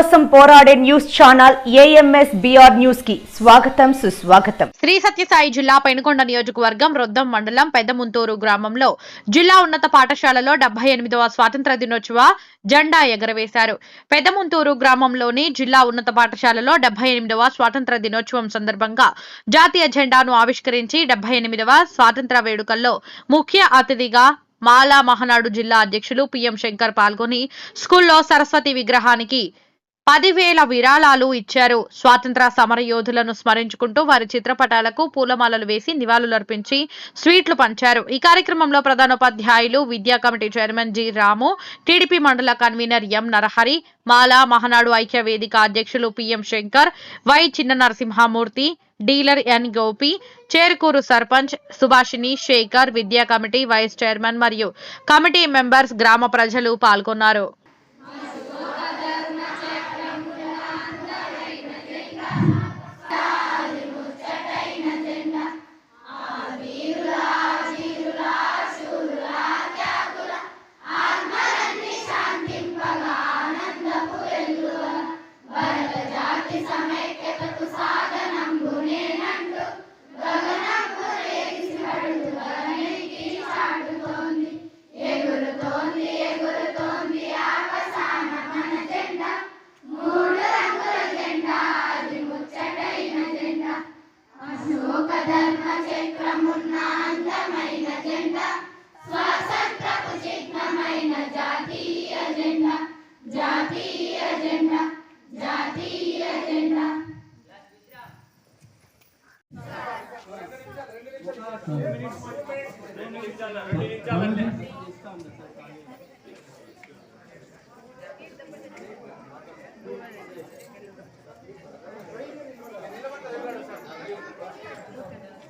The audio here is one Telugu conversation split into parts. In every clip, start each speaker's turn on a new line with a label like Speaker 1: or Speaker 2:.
Speaker 1: కోసం పోరాడే న్యూస్ ఛానల్ ఏఎంఎస్ బిఆర్ న్యూస్కి స్వాగతం సుస్వాగతం.
Speaker 2: శ్రీ సత్యసాయి జిల్లా పెనుకొండ నియోజకవర్గం రొద్దం మండలం పెద్దముంతూరు గ్రామంలో జిల్లా ఉన్నత పాఠశాలలో డెబ్బై ఎనిమిదవ స్వాతంత్ర దినోత్సవ జెండా ఎగరవేశారు. పెద్దముంతూరు గ్రామంలోని జిల్లా ఉన్నత పాఠశాలలో డెబ్బై ఎనిమిదవ స్వాతంత్ర దినోత్సవం సందర్భంగా జాతీయ జెండాను ఆవిష్కరించి డెబ్బై ఎనిమిదవ స్వాతంత్ర వేడుకల్లో ముఖ్య అతిథిగా మాలా మహనాడు జిల్లా అధ్యక్షులు పిఎం శంకర్ పాల్గొని స్కూల్లో సరస్వతి విగ్రహానికి పదివేల విరాళాలు ఇచ్చారు. స్వాతంత్ర సమర యోధులను స్మరించుకుంటూ వారి చిత్రపటాలకు పూలమాలలు వేసి నివాళులర్పించి స్వీట్లు పంచారు. ఈ కార్యక్రమంలో ప్రధానోపాధ్యాయులు విద్యా committee chairman G Ramu TDP mandal convener M Narahari Mala Mahanadu ఐక్య వేదిక అధ్యక్షులు PM Shankar Y Chinna Narasimhamurthy dealer N Gopi Cherukuru sarpanch Subhashini Sekhar విద్యా కమిటీ వైస్ చైర్మన్ మరియు కమిటీ మెంబర్స్ గ్రామ ప్రజలు పాల్గొన్నారు.
Speaker 3: ఎస్మై ఎస్మై రెండు నిమిషాలు రెండు నిమిషాలు.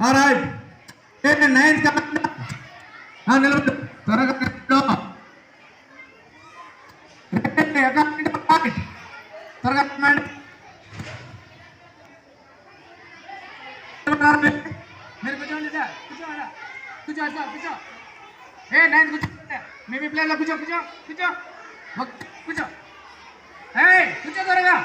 Speaker 3: All right. In the ninth commander, now Nilvadu, Toraga Nilvadu. Repeat, account to point. Toraga Commander. मेरे को जाने दे कुछ आ रहा कुछ आ जा कुछ ए नाइन कुछ मैं भी प्लेयर ला कुछ कुछ कुछ कुछ ए कुछ करेगा